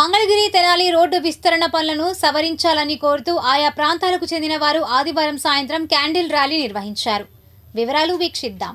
Mangalagiri Tenali road విస్తరణ పనులను సవరించాలని కోరుతూ ఆయా ప్రాంతాలకు చెందిన వారు ఆదివారం సాయంత్రం క్యాండిల్ ర్యాలీ నిర్వహించారు. వివరాలు వీక్షిద్దాం.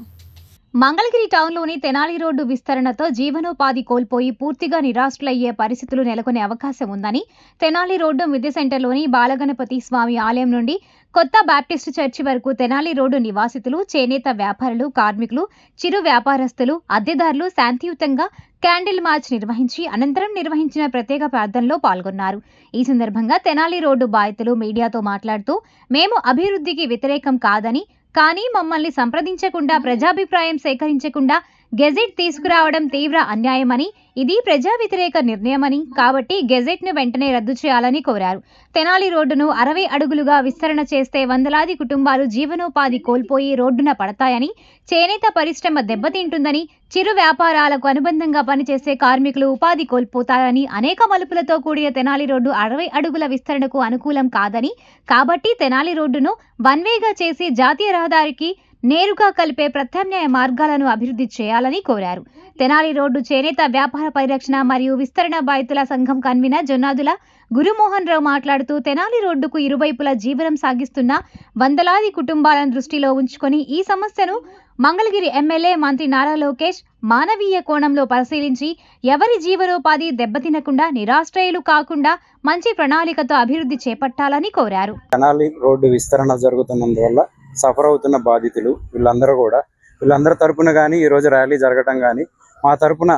మంగళగిరి టౌన్లోని తెనాలి రోడ్డు విస్తరణతో జీవనోపాధి కోల్పోయి పూర్తిగా నిరాశులయ్యే పరిస్థితులు నెలకొనే అవకాశం ఉందని తెనాలి రోడ్డు మిద్దె సెంటర్లోని బాలగణపతి స్వామి ఆలయం నుండి కొత్త బ్యాప్టిస్టు చర్చి వరకు తెనాలి రోడ్డు నివాసితులు చేనేత వ్యాపారులు కార్మికులు చిరు వ్యాపారస్తులు అద్దెదారులు శాంతియుతంగా క్యాండిల్ మార్చ్ నిర్వహించి అనంతరం నిర్వహించిన ప్రత్యేక ప్రార్థనలో పాల్గొన్నారు. ఈ సందర్భంగా తెనాలి రోడ్డు బాధితులు మీడియాతో మాట్లాడుతూ మేము అభివృద్ధికి వ్యతిరేకం కాదని కానీ మమ్మల్ని సంప్రదించకుండా ప్రజాభిప్రాయం సేకరించకుండా గెజెట్ తీసుకురావడం తీవ్ర అన్యాయమని ఇది ప్రజా వ్యతిరేక నిర్ణయమని కాబట్టి గెజెట్ను వెంటనే రద్దు చేయాలని కోరారు. తెనాలి రోడ్డును అరవై అడుగులుగా విస్తరణ చేస్తే వందలాది కుటుంబాలు జీవనోపాధి కోల్పోయి రోడ్డున పడతాయని చేనేత పరిశ్రమ దెబ్బతింటుందని చిరు వ్యాపారాలకు అనుబంధంగా పనిచేసే కార్మికులు ఉపాధి కోల్పోతారని అనేక మలుపులతో కూడిన తెనాలి రోడ్డు అరవై అడుగుల విస్తరణకు అనుకూలం కాదని కాబట్టి తెనాలి రోడ్డును వన్ వేగా చేసి జాతీయ రహదారికి నేరుగా కలిపే ప్రత్యామ్నాయ మార్గాలను అభివృద్ధి చేయాలని కోరారు. తెనాలి రోడ్డు చేనేత వ్యాపార పరిరక్షణ మరియు విస్తరణ బాధితుల సంఘం కన్వీనర్ జొన్నాదుల గురుమోహన్ రావు మాట్లాడుతూ తెనాలి రోడ్డుకు ఇరువైపులా జీవనం సాగిస్తున్న వందలాది కుటుంబాలను దృష్టిలో ఉంచుకొని ఈ సమస్యను మంగళగిరి ఎమ్మెల్యే మంత్రి నారా లోకేష్ మానవీయ కోణంలో పరిశీలించి ఎవరి జీవనోపాధి దెబ్బతినకుండా నిరాశ్రయులు కాకుండా మంచి ప్రణాళికతో అభివృద్ధి చేపట్టాలని కోరారు. తెనాలి రోడ్డు విస్తరణ జరుగుతున్నందువల్ల సఫర్ అవుతున్న బాధితులు వీళ్ళందరూ కూడా. వీళ్ళందరి తరపున కానీ ఈరోజు ర్యాలీ జరగటం కానీ మా తరపున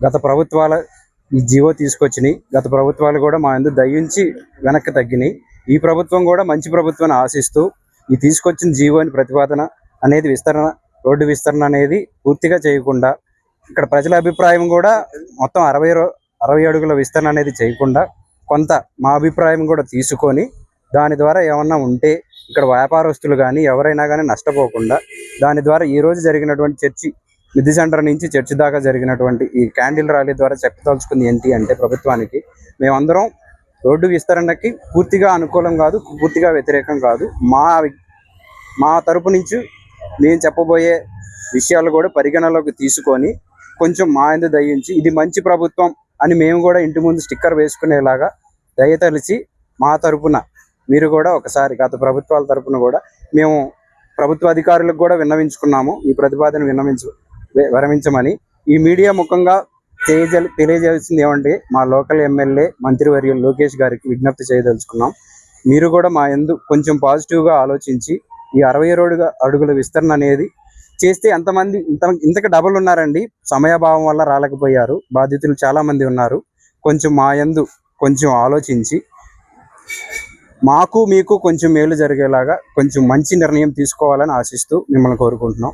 గత ప్రభుత్వాల ఈ జీవో తీసుకొచ్చినాయి. గత ప్రభుత్వాలు కూడా మా ఎందుకు దయించి వెనక్కి తగ్గినాయి. ఈ ప్రభుత్వం కూడా మంచి ప్రభుత్వాన్ని ఆశిస్తూ ఈ తీసుకొచ్చిన జీవోని ప్రతిపాదన అనేది విస్తరణ రోడ్డు విస్తరణ అనేది పూర్తిగా చేయకుండా ఇక్కడ ప్రజల అభిప్రాయం కూడా మొత్తం అరవై అరవై అడుగుల విస్తరణ అనేది చేయకుండా కొంత మా అభిప్రాయం కూడా తీసుకొని దాని ద్వారా ఏమన్నా ఉంటే ఇక్కడ వ్యాపారస్తులు కానీ ఎవరైనా కానీ నష్టపోకుండా దాని ద్వారా ఈ రోజు జరిగినటువంటి చర్చి నిధి సెంటర్ నుంచి చర్చి దాకా జరిగినటువంటి ఈ క్యాండిల్ ర్యాలీ ద్వారా చెప్పదలుచుకుంది ఏంటి అంటే ప్రభుత్వానికి మేమందరం రోడ్డు విస్తరణకి పూర్తిగా అనుకూలం కాదు పూర్తిగా వ్యతిరేకం కాదు. మా మా తరపు నుంచి మేము చెప్పబోయే విషయాలు కూడా పరిగణలోకి తీసుకొని కొంచెం మా ఎందు దయించి ఇది మంచి ప్రభుత్వం అని మేము కూడా ఇంటి ముందు స్టిక్కర్ వేసుకునేలాగా దయతలిచి మా తరపున మీరు కూడా ఒకసారి గత ప్రభుత్వాల తరపున కూడా మేము ప్రభుత్వ అధికారులకు కూడా విన్నవించుకున్నాము. ఈ ప్రతిపాదన విన్నవించు విరమించమని. ఈ మీడియా ముఖంగా తెలియజే తెలియజేయాల్సింది ఏమంటే మా లోకల్ ఎమ్మెల్యే మంత్రివర్యులు లోకేష్ గారికి విజ్ఞప్తి చేయదలుచుకున్నాం. మీరు కూడా మా ఎందు కొంచెం పాజిటివ్గా ఆలోచించి ఈ అరవై అడుగుల అడుగుల విస్తరణ అనేది చేస్తే ఎంతమంది ఇంత ఇంతకు డబుల్ ఉన్నారండి. సమయభావం వల్ల రాలేకపోయారు. బాధితులు చాలామంది ఉన్నారు. కొంచెం మా యందు కొంచెం ఆలోచించి మాకు మీకు కొంచెం మేలు జరిగేలాగా కొంచెం మంచి నిర్ణయం తీసుకోవాలని ఆశిస్తూ మిమ్మల్ని కోరుకుంటున్నాం.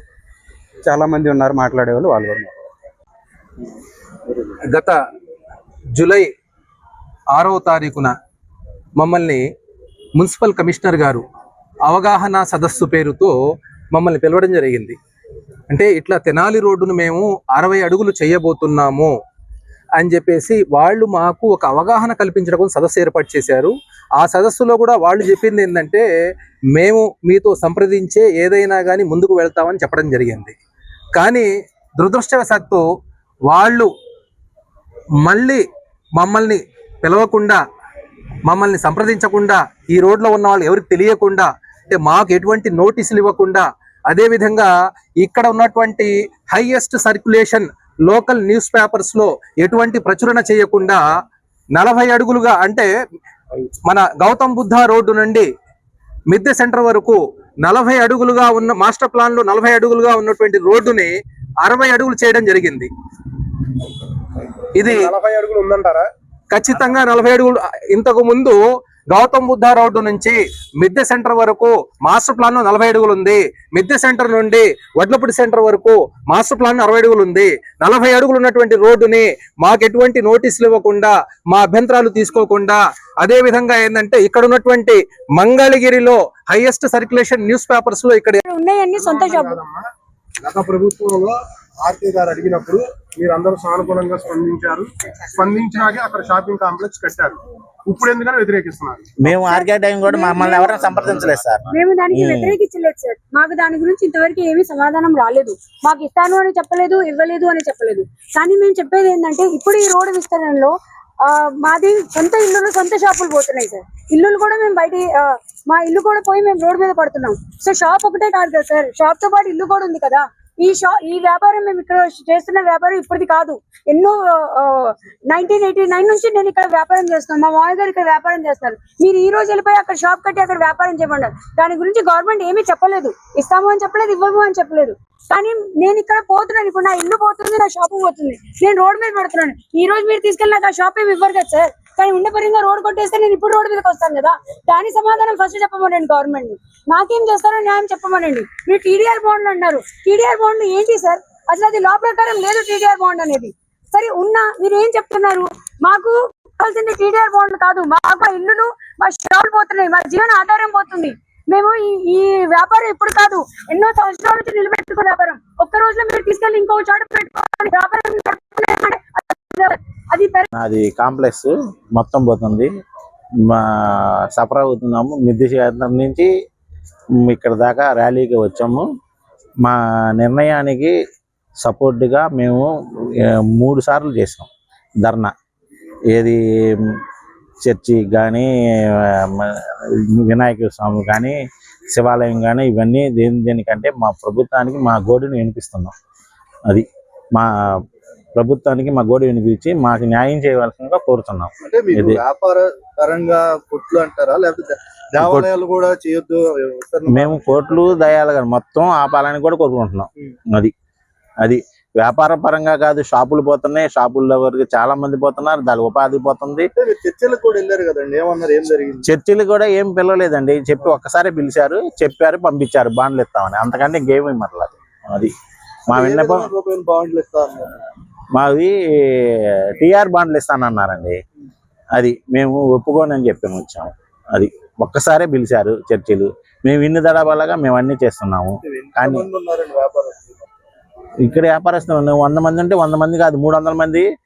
చాలా మంది ఉన్నారు మాట్లాడేవాళ్ళు వాళ్ళు కూడా గత జూలై ఆరవ తారీఖున మమ్మల్ని మున్సిపల్ కమిషనర్ గారు అవగాహన సదస్సు పేరుతో మమ్మల్ని పిలవడం జరిగింది. అంటే ఇట్లా తెనాలి రోడ్డును మేము అరవై అడుగులు చేయబోతున్నాము అని చెప్పేసి వాళ్ళు మాకు ఒక అవగాహన కల్పించడం కోసం సదస్సు ఏర్పాటు చేశారు. ఆ సదస్సులో కూడా వాళ్ళు చెప్పింది ఏంటంటే మేము మీతో సంప్రదించే ఏదైనా కానీ ముందుకు వెళ్తామని చెప్పడం జరిగింది. కానీ దురదృష్టవశాత్తు వాళ్ళు మళ్ళీ మమ్మల్ని పిలవకుండా మమ్మల్ని సంప్రదించకుండా ఈ రోడ్లో ఉన్న వాళ్ళు ఎవరికి తెలియకుండా అంటే మాకు ఎటువంటి నోటీసులు ఇవ్వకుండా అదేవిధంగా ఇక్కడ ఉన్నటువంటి హైయెస్ట్ సర్క్యులేషన్ లోకల్ న్యూస్ పేపర్స్లో ఎటువంటి ప్రచురణ చేయకుండా నలభై అడుగులుగా అంటే మన గౌతమ్ బుద్ధ రోడ్డు నుండి మిద్దె సెంటర్ వరకు నలభై అడుగులుగా ఉన్న మాస్టర్ ప్లాన్లో నలభై అడుగులుగా ఉన్నటువంటి రోడ్డుని అరవై అడుగులు చేయడం జరిగింది. ఇది నలభై అడుగులు ఉందంటారా? ఖచ్చితంగా నలభై అడుగులు ఇంతకు ముందు గౌతమ్ బుద్ధ రోడ్డు నుంచి మిద్దె సెంటర్ వరకు మాస్టర్ ప్లాన్లో నలభై అడుగులు ఉంది మిద్దె సెంటర్ నుండి వడ్లపూడి సెంటర్ వరకు మాస్టర్ ప్లాన్ అరవై అడుగులు ఉంది నలభై అడుగులు ఉన్నటువంటి రోడ్డుని మాకు ఎటువంటి నోటీసులు ఇవ్వకుండా మా అభ్యంతరాలు తీసుకోకుండా అదే విధంగా ఏంటంటే ఇక్కడ ఉన్నటువంటి మంగళగిరిలో హైయెస్ట్ సర్క్యులేషన్ న్యూస్ పేపర్స్లో ఇక్కడ ఉన్నాయన్ని సొంత. గత ప్రభుత్వంలో ఆర్కే గారు అడిగినప్పుడు మీరు అందరూ సానుకూలంగా స్పందించారు. స్పందించినాకే అక్కడ షాపింగ్ కాంప్లెక్స్ కట్టారు. ఇప్పుడు ఎందుకని వ్యతిరేకిస్తున్నారు? మేము ఆర్కే టైం కూడా మమ్మల్ని ఎవరైనా సంప్రదించలేదు సార్. మేము దానికి వ్యతిరేకించలేదు సార్. మాకు దాని గురించి ఇంతవరకు ఏమీ సమాధానం రాలేదు. మాకు ఇస్తాను అని చెప్పలేదు ఇవ్వలేదు అని చెప్పలేదు. కానీ మేము చెప్పేది ఏంటంటే ఇప్పుడు ఈ రోడ్డు విస్తరణలో ఆ, మాది సొంత ఇల్లులు సొంత షాపులు పోతున్నాయి సార్. ఇల్లులు కూడా మేము బయట మా ఇల్లు కూడా పోయి మేము రోడ్ మీద పడుతున్నాం. సో షాప్ ఒకటే కాదు కదా సార్. షాప్తో పాటు ఇల్లు కూడా ఉంది కదా. ఈ షా ఈ వ్యాపారం మేము ఇక్కడ చేస్తున్న వ్యాపారం ఇప్పటిది కాదు. ఎన్నో నైన్టీన్ ఎయిటీ నైన్ నుంచి నేను ఇక్కడ వ్యాపారం చేస్తున్నాను. మా మామయ్య గారు ఇక్కడ వ్యాపారం చేస్తారు. మీరు ఈ రోజు వెళ్ళిపోయి అక్కడ షాప్ కట్టి అక్కడ వ్యాపారం చేయమన్నారు. దాని గురించి గవర్నమెంట్ ఏమీ చెప్పలేదు. ఇస్తాము అని చెప్పలేదు ఇవ్వము అని చెప్పలేదు. కానీ నేను ఇక్కడ పోతున్నాను. ఇప్పుడు నా ఇల్లు పోతుంది నా షాపు పోతుంది. నేను రోడ్ మీద పడుతున్నాను. ఈ రోజు మీరు తీసుకెళ్ళి నాకు ఆ షాప్ ఏమి ఇవ్వరు కదా సార్ కానీ ఉండే పరంగా రోడ్ కొట్టేస్తే నేను ఇప్పుడు రోడ్ మీదకి వస్తాను కదా. దాని సమాధానం ఫస్ట్ చెప్పమనండి గవర్నమెంట్ నాకేం చేస్తారో న్యాయం చెప్పమనండి. మీరు టీడీఆర్ బాండ్ అన్నారు. టీడీఆర్ బాండ్ ఏంటి సార్ అసలు అది లా ప్రకారం లేదు టీడీఆర్ బాండ్ అనేది. సరే ఉన్నా మీరు ఏం చెప్తున్నారు? మాకు కావాల్సింది టీడీఆర్ బాండ్లు కాదు. మాకు ఇల్లును ఇల్లులు మా షాపులు పోతున్నాయి. మా జీవన ఆధారం పోతుంది. మేము ఈ వ్యాపారం ఇప్పుడు కాదు. ఎన్నో సంవత్సరాల నుంచి నిలబెట్టుకున్న వ్యాపారం. ఒక్క రోజులో మీరు తీసుకెళ్ళి ఇంకో చోట పెట్టుకోవాలి. వ్యాపారం అది- అది కాంప్లెక్స్ మొత్తం పోతుంది. మా సఫర్ అవుతున్నాము. మిద్దె నుంచి ఇక్కడ దాకా ర్యాలీకి వచ్చాము. మా నిర్ణయానికి సపోర్ట్గా మేము మూడు సార్లు చేసాం ధర్నా. ఏది చర్చి కానీ వినాయక స్వామి కానీ శివాలయం కానీ ఇవన్నీ దేని దేనికంటే మా ప్రభుత్వానికి మా గోడును వినిపిస్తున్నాం. అది మా ప్రభుత్వానికి మా గోడు వినిపించి మాకు న్యాయం చేయవలసిందిగా కోరుతున్నాం. అంటే వ్యాపార పరంగా కొట్లు అంటారా? లేకపోతే దేవాలయాలు కూడా చేయొద్దు మేము కోట్లు దయాలు కానీ మొత్తం ఆపాలని కూడా కోరుకుంటున్నాం. అది. అది వ్యాపార పరంగా కాదు షాపులు పోతున్నాయి షాపుల్లో వరకు చాలా మంది పోతున్నారు దాని ఉపాధి పోతుంది. చర్చలకు కూడా వెళ్ళారు కదండి ఏమన్నారు ఏం జరిగింది? చర్చిలు కూడా ఏం పిలవలేదండి చెప్పి ఒక్కసారి పిలిచారు చెప్పారు పంపించారు బాండ్లు ఇస్తామని. అంతకంటే ఇంకేమీ మరలేదు అది. మా విన్నపం బాండ్లు మాది టిఆర్ బాండ్లు ఇస్తానన్నారండి. అది మేము ఒప్పుకోనని చెప్పి వచ్చాము అది ఒక్కసారే పిలిచారు చర్చిలు. మేము ఇన్ని దడబలగా మేము అన్ని చేస్తున్నాము. కానీ- ఇక్కడ వ్యాపారస్తులు వంద మంది ఉంటే వంద మంది కాదు మూడు వందల మంది